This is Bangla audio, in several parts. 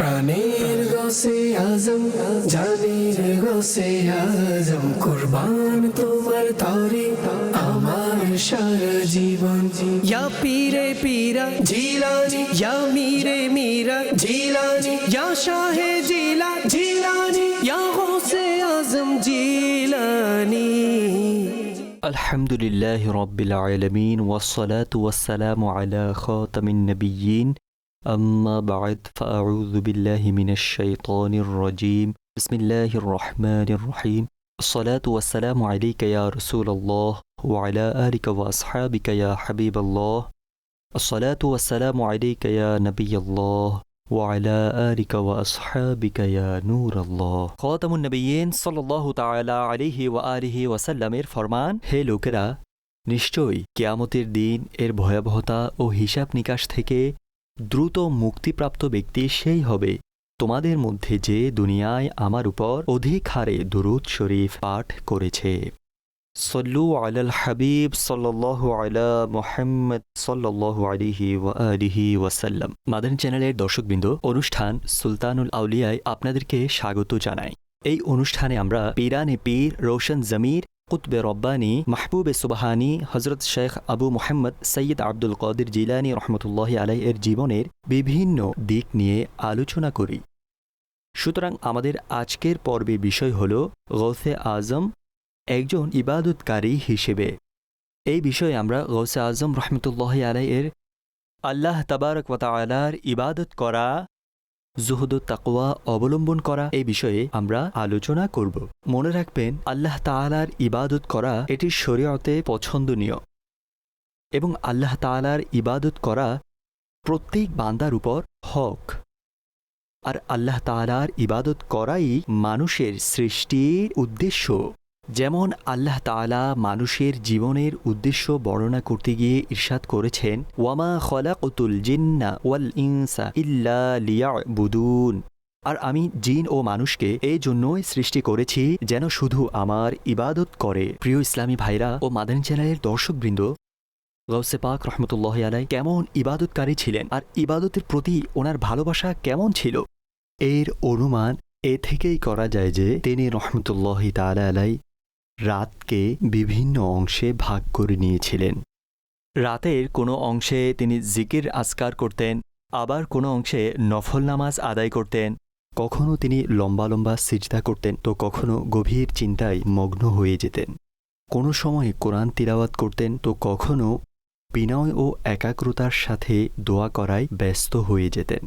প্রাণের গোসে আজম জানের গোসে আজম কুরবান তোমার তরে আমার সারা জীবন ইয়া পীরে পীরা জিলানি ইয়া মীরে মীরা জিলানি ইয়া শাহে জিলা জিলানি ইয়া গোসে আজম জিলানি الحمد لله رب العالمين والصلاة والسلام على خاتم النبيين أما بعد فأعوذ بالله من الشيطان الرجيم بسم الله الرحمن الرحيم الصلاة والسلام عليك يا رسول الله وعلى آلك وأصحابك يا حبيب الله الصلاة والسلام عليك يا نبي الله وعلى آلك وأصحابك يا نور الله خاتم النبيين صلى الله تعالى عليه وآله وسلم এর ফরমান হে লোকেরা নিশ্চয়ই কেয়ামতের দিন এর ভয়াবহতা ও হিসাব নিকাশ থেকে দ্রুত মুক্তিপ্রাপ্ত ব্যক্তি সেই হবে। তোমাদের মধ্যে যে দুনিয়ায় আমার উপর অধিক হারে দুরুদ শরীফ পাঠ করেছে। সল্লু আলাল হাবিব সাল্লাল্লাহু আলা মোহাম্মদ সাল্লাল্লাহু আলিহি আলিহি ওয়াসাল্লাম। মাদান চ্যানেলের দর্শকবৃন্দ, অনুষ্ঠান সুলতানুল আউলিয়ায় আপনাদেরকে স্বাগত জানাই। এই অনুষ্ঠানে আমরা পিরানে পীর রোশন জমির কুতবে রব্বানি মাহবুবে সুবাহানি হজরত শেখ আবু মোহাম্মদ সৈয়দ আব্দুল কদির জিলানি রহমতুল্লাহ আলাই এর জীবনের বিভিন্ন দিক নিয়ে আলোচনা করি। সুতরাং আমাদের আজকের পর্বে বিষয় হল গৌসে আজম একজন ইবাদতকারী হিসেবে। এই বিষয়ে আমরা গৌসে আজম রহমতুল্লাহ আলাই এর আল্লাহ তাবারক ওয়াতালার ইবাদত করা জুহুদ তাকওয়া অবলম্বন করা এই বিষয়ে আমরা আলোচনা করব। মনে রাখবেন, আল্লাহ তাআলার ইবাদত করা এটি শরীয়তে পছন্দনীয় এবং আল্লাহ তাআলার ইবাদত করা প্রত্যেক বান্দার উপর হক। আর আল্লাহ তাআলার ইবাদত করাই মানুষের সৃষ্টির উদ্দেশ্য। যেমন আল্লাহ তাআলা মানুষের জীবনের উদ্দেশ্য বর্ণনা করতে গিয়ে ইরশাদ করেছেন, ওয়ামা খলাকুতুল জিন্না ওয়াল ইনসা ইল্লা লিয়া বুদুন আর আমি জিন ও মানুষকে এই জন্যই সৃষ্টি করেছি যেন শুধু আমার ইবাদত করে। প্রিয় ইসলামী ভাইরা ও মাদানী চ্যানেলের দর্শকবৃন্দ গৌসে পাক রহমতুল্লাহ আলাই কেমন ইবাদতকারী ছিলেন আর ইবাদতের প্রতি ওনার ভালোবাসা কেমন ছিল? এর অনুমান এ থেকেই করা যায় যে তিনি রহমতুল্লাহ তালা আলাই রাতকে বিভিন্ন অংশে ভাগ করে নিয়েছিলেন। রাতের কোনো অংশে তিনি জিকির আজকার করতেন, আবার কোনো অংশে নফল নামাজ আদায় করতেন। কখনো তিনি লম্বা লম্বা সিজদা করতেন, তো কখনো গভীর চিন্তায় মগ্ন হয়ে যেতেন। কোনো সময় কোরআন তিলাওয়াত করতেন, তো কখনো বিনয় ও একাগ্রতার সাথে দোয়া করায় ব্যস্ত হয়ে যেতেন।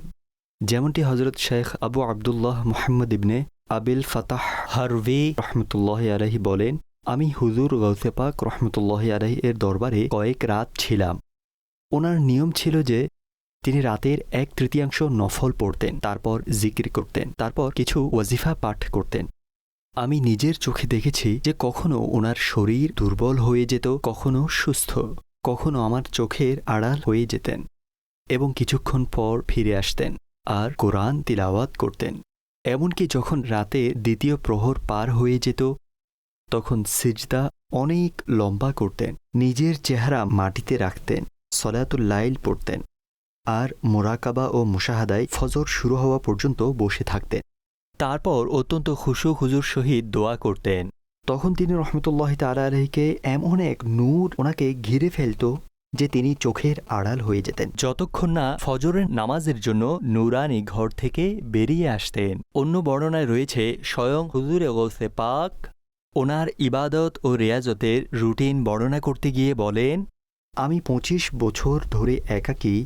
যেমনটি হজরত শেখ আবু আবদুল্লাহ মোহাম্মদ ইবনে আবিল ফাতাহ হারভি রহমতুল্লাহ আলহি বলেন, আমি হুজুর গৌসে পাক রহমতুল্লাহ আলহি এর দরবারে কয়েক রাত ছিলাম। ওনার নিয়ম ছিল যে, তিনি রাতের এক তৃতীয়াংশ নফল পড়তেন, তারপর জিকির করতেন, তারপর কিছু ওয়াজিফা পাঠ করতেন। আমি নিজের চোখে দেখেছি যে কখনো ওনার শরীর দুর্বল হয়ে যেত, কখনো সুস্থ, কখনো আমার চোখের আড়াল হয়ে যেতেন এবং কিছুক্ষণ পর ফিরে আসতেন আর কোরআন তিলাওয়াত করতেন। এমনকি যখন রাতে দ্বিতীয় প্রহর পার হয়ে যেত, তখন সিজদা অনেক লম্বা করতেন, নিজের চেহারা মাটিতে রাখতেন, সলাতুল লাইল পড়তেন আর মোরাকাবা ও মুশাহাদায় ফজর শুরু হওয়া পর্যন্ত বসে থাকতেন। তারপর অত্যন্ত খুশু খুজুর সহিত দোয়া করতেন। তখন তিনি রহমতুল্লাহ তালা আলহীকে এমন এক নূর ওনাকে ঘিরে ফেলত যে তিনি চোখের আড়াল হয়ে যেতেন। যতক্ষণ না ফজরের নামাজের জন্য নুরানি ঘর থেকে বেরিয়ে আসতেন, অন্য বর্ণনায় রয়েছে, স্বয়ং হুজুরে গৌসে পাক, ওনার ইবাদত ও রেয়াজতের রুটিন বর্ণনা করতে গিয়ে বলেন, আমি পঁচিশ বছর ধরে একাকী,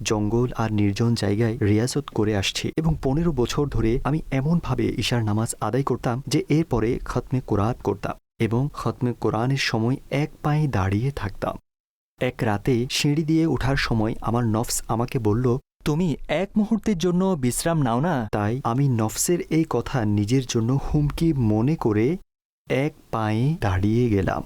জঙ্গল আর নির্জন জায়গায় রিয়াজত করে আসছি এবং পনেরো বছর ধরে আমি এমনভাবে ঈশার নামাজ আদায় করতাম যে এরপরে খতমে কোরআন করতাম এবং খতমে কোরআনের সময় এক পায়ে দাঁড়িয়ে থাকতাম। এক রাতে সিঁড়ি দিয়ে ওঠার সময় আমার নফস আমাকে বলল, তুমি এক মুহূর্তের জন্য বিশ্রাম নাও না? তাই আমি নফসের এই কথা নিজের জন্য হুমকি মনে করে এক পায়ে দাঁড়িয়ে গেলাম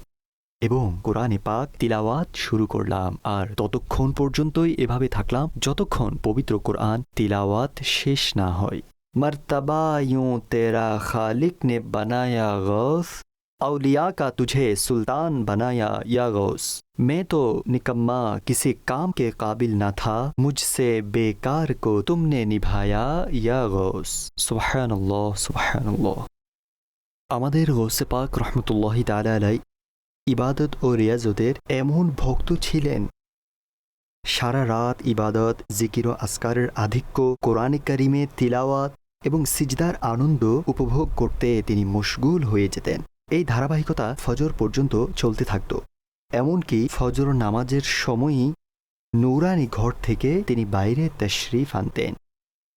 এবং কোরআনে পাক তিলাওয়াত শুরু করলাম। আর ততক্ষণ পর্যন্তই এভাবে থাকলাম যতক্ষণ পবিত্র কোরআন তিলাওয়াত শেষ না হয়। মার্তাবা ইউ তেরা খালিক নে বানায়া গস, আউলিয়া কা তুঝে সুলতান বানায়া ইয়া গস। मैं तो निकम्मा किसी काम के काबिल न था मुझसे बेकार को तुमने निभाया या गौस সুবহান আল্লাহ সুবহান আল্লাহ আমাদের গৌসে পাক রহমতুল্লাহি তালা আলাই ইবাদত ও রিয়াজতের এমন ভক্ত ছিলেন সারা রাত ইবাদত জিকির ও আসকারের আধিক্য কোরআনে কারিমে তিলাওয়াত এবং সিজদার আনন্দ উপভোগ করতে তিনি মশগুল হয়ে যেতেন এই ধারাবাহিকতা ফজর পর্যন্ত চলতে থাকত এমনকি ফজর নামাজের সময়ই নৌরানি ঘর থেকে তিনি বাইরে তশরিফ আনতেন।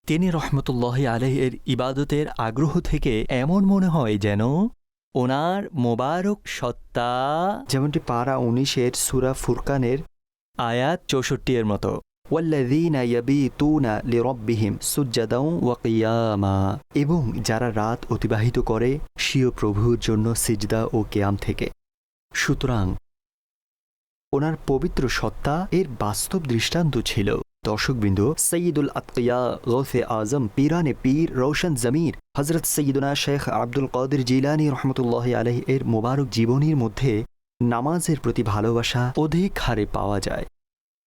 তিনি রহমতুল্লাহ আলহের ইবাদতের আগ্রহ থেকে এমন মনে হয় যেন ওনার মোবারক সত্তা যেমনটি পারা উনিশের সুরা ফুরকানের আয়াত চৌষট্টি এর মতো। এবং যারা রাত অতিবাহিত করে, স্বীয় প্রভুর জন্য সিজদা ও কেয়াম থেকে। সুতরাং ওনার পবিত্র সত্তা এর বাস্তব দৃষ্টান্ত ছিল। দর্শকবৃন্দ সঈদুল আতকিয়া, গৌসে আজম, পীরানে পীর রৌশন জমির হজরত সঈদুনা শেখ আব্দুল কাদের জিলানি রহমতুল্লাহ আলহ এর মোবারক জীবনীর মধ্যে নামাজের প্রতি ভালোবাসা অধিক হারে পাওয়া যায়।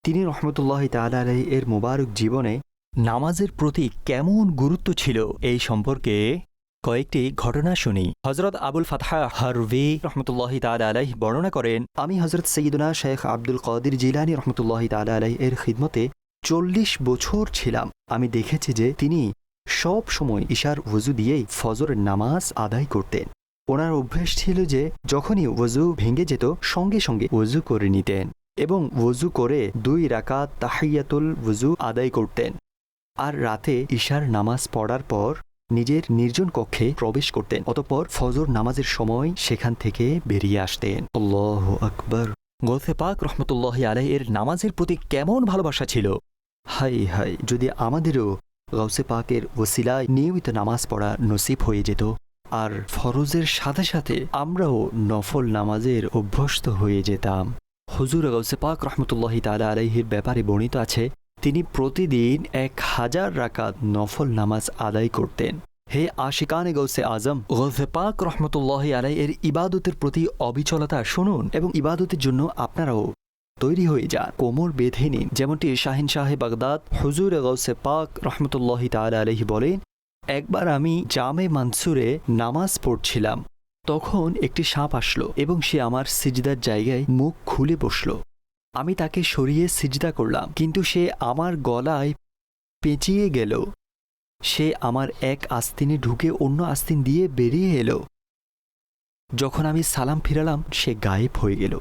তিনি রহমতুল্লাহ তালা আলহ এর মোবারক জীবনে নামাজের প্রতি কেমন গুরুত্ব ছিল এই সম্পর্কে কয়েকটি ঘটনা শুনি। হজরত আবুল ফাতহা হারভি রহমতুল্লাহ তালা আলাইহ বর্ণনা করেন, আমি হজরত সঈদুনা শেখ আব্দুল কাদির জিলানি রহমতুল্লাহ তালা আলাইহ এর খিদমতে চল্লিশ বছর ছিলাম। আমি দেখেছি যে তিনি সব সময় ঈশার ওজু দিয়েই ফজরের নামাজ আদায় করতেন। ওনার অভ্যাস ছিল যে যখনই ওজু ভেঙে যেত, সঙ্গে সঙ্গে ওজু করে নিতেন এবং ওজু করে দুই রাকাত তাহিয়াতুল ওজু আদায় করতেন। আর রাতে ঈশার নামাজ পড়ার পর নিজের নির্জন কক্ষে প্রবেশ করতেন। অতঃপর ফজর নামাজের সময় সেখান থেকে বেরিয়ে আসতেন। আল্লাহ আকবর। গোলফে পাক রহমতুল্লাহ আলাই এর নামাজের প্রতি কেমন ভালোবাসা ছিল? হাই হাই যদি আমাদেরও গৌসে পাকের ওসিলায় নিয়মিত নামাজ পড়া নসিব হয়ে যেত, আর ফরজের সাথে সাথে আমরাও নফল নামাজের অভ্যস্ত হয়ে যেতাম। হুজুর গৌসে পাক রহমতুল্লাহি তালা আলাইহির ব্যাপারে বর্ণিত আছে তিনি প্রতিদিন এক হাজার রাকাত নফল নামাজ আদায় করতেন। হে আশিকানে গৌসে আজম গৌসে পাক রহমতুল্লাহ আলাই এর ইবাদতের প্রতি অবিচলতা শুনুন এবং ইবাদতের জন্য আপনারাও তৈরি হয়ে যান। কোমর বেঁধে নিন, যেমনটি শাহিন শাহে বাগদাদ হুজুর গৌসে পাক রহমতুল্লাহ তালা আলহি বলেন, একবার আমি জামে মানসুরে নামাজ পড়ছিলাম, তখন একটি সাপ আসলো এবং সে আমার সিজদার জায়গায় মুখ খুলে বসল। আমি তাকে সরিয়ে সিজদা করলাম, কিন্তু সে আমার গলায় পেঁচিয়ে গেল। সে আমার এক আস্তিনে ঢুকে অন্য আস্তিন দিয়ে বেরিয়ে এলো। যখন আমি সালাম ফিরালাম, সে গায়েব হয়ে গেল।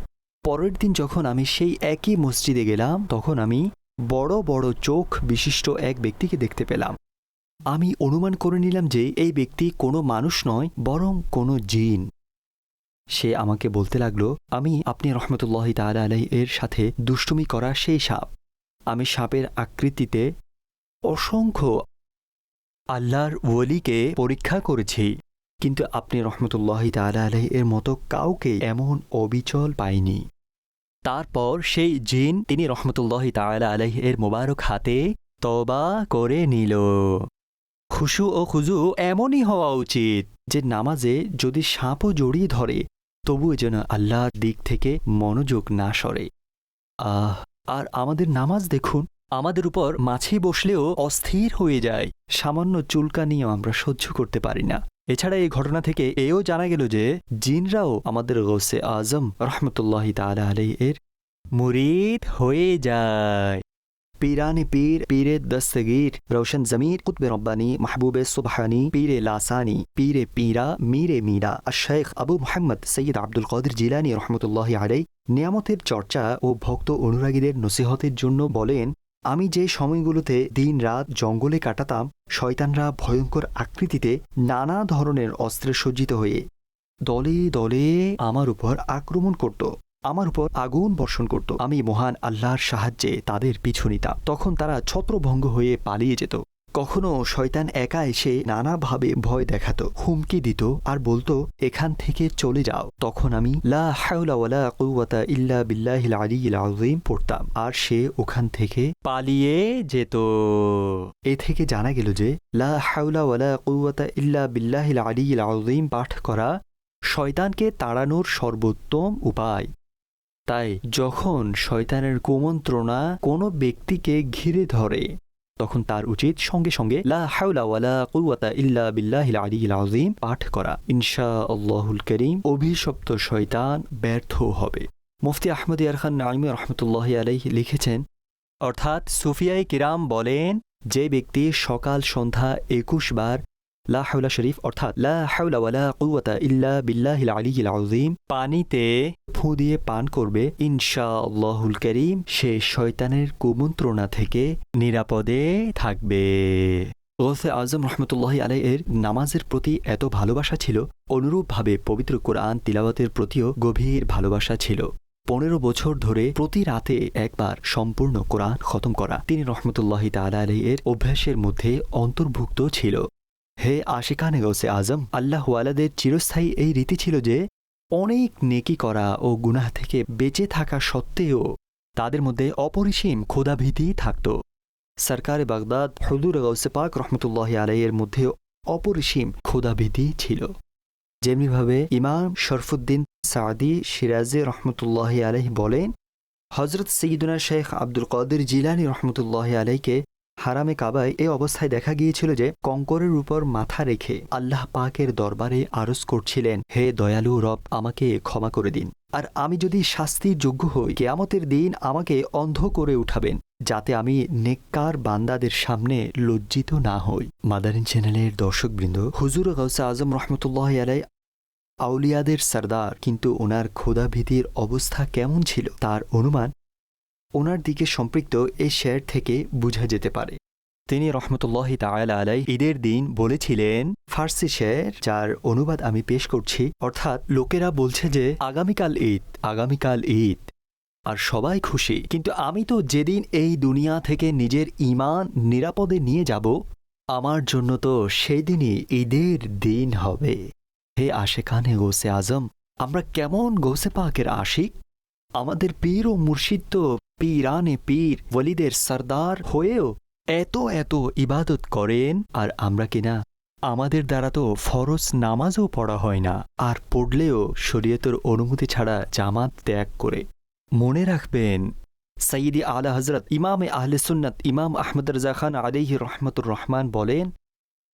পরের দিন যখন আমি সেই একই মসজিদে গেলাম, তখন আমি বড় বড় চোখ বিশিষ্ট এক ব্যক্তিকে দেখতে পেলাম। আমি অনুমান করে নিলাম যে, এই ব্যক্তি কোনো মানুষ নয়, বরং কোনো জিন। সে আমাকে বলতে লাগল, আমি আপনি রহমতুল্লাহ তালা আলাই এর সাথে দুষ্টুমি করা সেই সাপ। আমি সাপের আকৃতিতে অসংখ্য আল্লাহর ওলিকে পরীক্ষা করেছি, কিন্তু আপনি রহমতুল্লাহ তালা আলাই এর মতো কাউকে এমন অবিচল পাইনি তারপর সেই জিন তিনি রহমতুল্লাহ তালা আলাই এর মোবারক হাতে তবা করে নিল। খুশু ও খুজু এমনই হওয়া উচিত যে নামাজে যদি সাপও জড়িয়ে ধরে তবুও যেন আল্লাহর দিক থেকে মনোযোগ না সরে। আহ, আর আমাদের নামাজ দেখুন, আমাদের উপর মাছি বসলেও অস্থির হয়ে যায়। সামান্য চুলকানিও আমরা সহ্য করতে পারি না। এছাড়া এই ঘটনা থেকে এও জানা গেল যে, জিনরাও আমাদের গৌসে আজম রহমতুল্লাহ তালা আলাই এর মুরিদ হয়ে যায়। पीरान पीर पीर दस्तगीर रोशन जमीर कुतब रब्बानी महबूब सुबहानी पीर लासानी पीर पीरा मीरे मीरा আশেখ আবু মোহাম্মদ সৈয়দ আব্দুল কাদের জিলানি রহমতুল্লাহ আলাই নিয়ামতের চর্চা ও ভক্ত অনুরাগীদের নসিহতের জন্য বলেন আমি যে সময়গুলোতে দিন রাত জঙ্গলে কাটাতাম শয়তানরা ভয়ঙ্কর আকৃতিতে নানা ধরনের অস্ত্রে সজ্জিত হয়ে দলে দলে আমার উপর আক্রমণ করত আমার উপর আগুন বর্ষণ করত। আমি মহান আল্লাহর সাহায্যে তাদের পিছু নিতাম। তখন তারা ছত্রভঙ্গ হয়ে পালিয়ে যেত। কখনো শয়তান একা এসে নানাভাবে ভয় দেখাতো, হুমকি দিত আর বলতো, এখান থেকে চলে যাও। তখন আমি লা ওয়ালা কুওয়াতা ইল্লা বিল্লাহিল আলিয়্যিল আযীম পড়তাম। আর সে ওখান থেকে পালিয়ে যেত। এ থেকে জানা গেল যে, লা ওয়ালা কুওয়াতা ইল্লা বিল্লাহিল আলিয়্যিল আযীম পাঠ করা শয়তানকে তাড়ানোর সর্বোত্তম উপায়। তাই যখন শয়তানের কুমন্ত্রণা কোনো ব্যক্তিকে ঘিরে ধরে, তখন তার উচিত সঙ্গে সঙ্গে লা পাঠ করা। ইনশা আল্লাহুল করিম অভিশপ্ত শয়তান ব্যর্থ হবে। মুফতি আহমদ ইয়ার খান নাইমি রহমতুল্লাহ আলাইহি লিখেছেন, অর্থাৎ সুফিয়াই কিরাম বলেন, যে ব্যক্তি সকাল সন্ধ্যা একুশ বার লা হাওলা শরীফ, অর্থাৎ লা হাওলা ওয়ালা কুওয়াতা ইল্লা বিল্লাহিল আলিয়িল আযীম। পানিতে ফু দিয়ে পান করবে ইনশা আল্লাহুল করিম, সে শয়তানের কুমন্ত্রণা থেকে নিরাপদে থাকবে। গৌসে আজম রহমতুল্লাহ আলাই এর নামাজের প্রতি এত ভালোবাসা ছিল, অনুরূপভাবে পবিত্র কোরআন তিলাওয়াতের প্রতিও গভীর ভালোবাসা ছিল। পনেরো বছর ধরে প্রতি রাতে একবার সম্পূর্ণ কোরআন খতম করা, তিনি রহমতুল্লাহি তালা আলাই এর অভ্যাসের মধ্যে অন্তর্ভুক্ত ছিল। হে আশিকানে গৌসে আজম, আল্লাহ ওয়ালাদের চিরস্থায়ী এই রীতি ছিল যে, অনেক নেকি করা ও গুনাহ থেকে বেঁচে থাকা সত্ত্বেও তাদের মধ্যে অপরিসীম ক্ষুধাভীতি থাকত। সরকারে বাগদাদ হদুর গৌসে পাক রহমতুল্লাহ আলাইয়ের মধ্যে অপরিসীম ক্ষুধাভীতি ছিল। যেমনিভাবে ইমাম শরফুদ্দিন সাদি সিরাজে রহমতুল্লাহ আলাইহ বলেন হজরত সঈদুনা শেখ আব্দুল কদির জিলানি রহমতুল্লাহ আলাইকে হারামে কাবায় এই অবস্থায় দেখা গিয়েছিল যে কঙ্করের উপর মাথা রেখে আল্লাহ পাকের দরবারে আরজ করছিলেন, হে দয়ালু রব, আমাকে ক্ষমা করে দিন। আর আমি যদি শাস্তির যোগ্য হই, কেয়ামতের দিন আমাকে অন্ধ করে উঠাবেন, যাতে আমি নেককার বান্দাদের সামনে লজ্জিত না হই। মাদারিন চ্যানেলের দর্শকবৃন্দ, হুজুর গৌসা আজম রহমতুল্লাহ আলাই আউলিয়াদের সর্দার, কিন্তু ওনার ক্ষুধাভীতির অবস্থা কেমন ছিল তার অনুমান ওনার দিকে সম্পৃক্ত এই শেয়ার থেকে বোঝা যেতে পারে। তিনি রহমতুল্লাহ তাআলা আলাই ঈদের দিন বলেছিলেন, ফার্সি শের, যার অনুবাদ আমি পেশ করছি, অর্থাৎ লোকেরা বলছে যে, আগামীকাল ঈদ আগামীকাল ঈদ। আর সবাই খুশি। কিন্তু আমি তো যেদিন এই দুনিয়া থেকে নিজের ইমান নিরাপদে নিয়ে যাব, আমার জন্য তো সেই দিনই ঈদের দিন হবে। হে আশেখানে গোসে আজম, আমরা কেমন গোসে পাকের আশিক? আমাদের পীর ও মুর্শিদ তো পীরানে পীর ওয়ালিদের সর্দার হয়েও এত এত ইবাদত করেন, আর আমরা কিনা আমাদের দ্বারা তো ফরজ নামাজও পড়া হয় না, আর পড়লেও শরীয়তের অনুমতি ছাড়া জামাত ত্যাগ করে। মনে রাখবেন সঈদি আলা হজরত ইমামে আহলে সুন্নত ইমাম আহমদ রাজা খান আলিহি রহমতুর রহমান বলেন,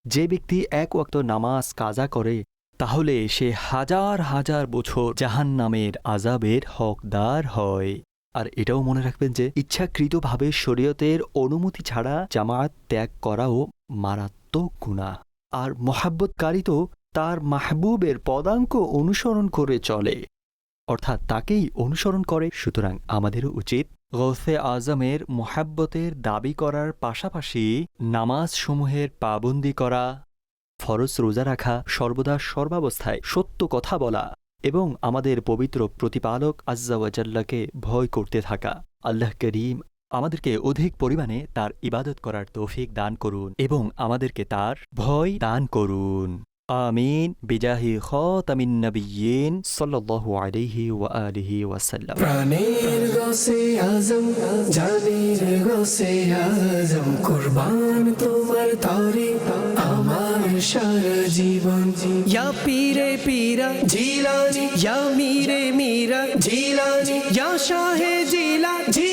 যে ব্যক্তি এক ওয়াক্ত নামাজ কাজা করে, তাহলে সে হাজার হাজার বছর জাহান নামের আজাবের হকদার হয়। আর এটাও মনে রাখবেন যে ইচ্ছাকৃতভাবে শরীয়তের অনুমতি ছাড়া জামাত ত্যাগ করাও মারাত্মক গুণা। আর মহাব্বতকারী তো তার মাহবুবের পদাঙ্ক অনুসরণ করে চলে। অর্থাৎ তাকেই অনুসরণ করে। সুতরাং আমাদেরও উচিত গৌসে আজমের মোহাব্বতের দাবি করার পাশাপাশি নামাজসমূহের পাবন্দি করা, ফরজ রোজা রাখা, সর্বদা সর্বাবস্থায় সত্য কথা বলা। এবং আমাদের পবিত্র প্রতিপালক আজ্জাওয়াজাল্লাকে ভয় করতে থাকা। আল্লাহ করিম আমাদেরকে অধিক পরিমাণে তার ইবাদত করার তৌফিক দান করুন এবং আমাদেরকে তার ভয় দান করুন। আমিন বিজাহি খাতামিন নবিয়্যিন সাল্লাল্লাহু আলাইহি ওয়া আলিহি ওয়াসাল্লাম প্রাণের গসে আজম জানের গসে আজম কুরবান তোমার তরে আমার সারা জীবন। ইয়া পীরে পীরা জিলানি ইয়া মীরে মীরা জিলানি ইয়া শাহে জিলা জিলানি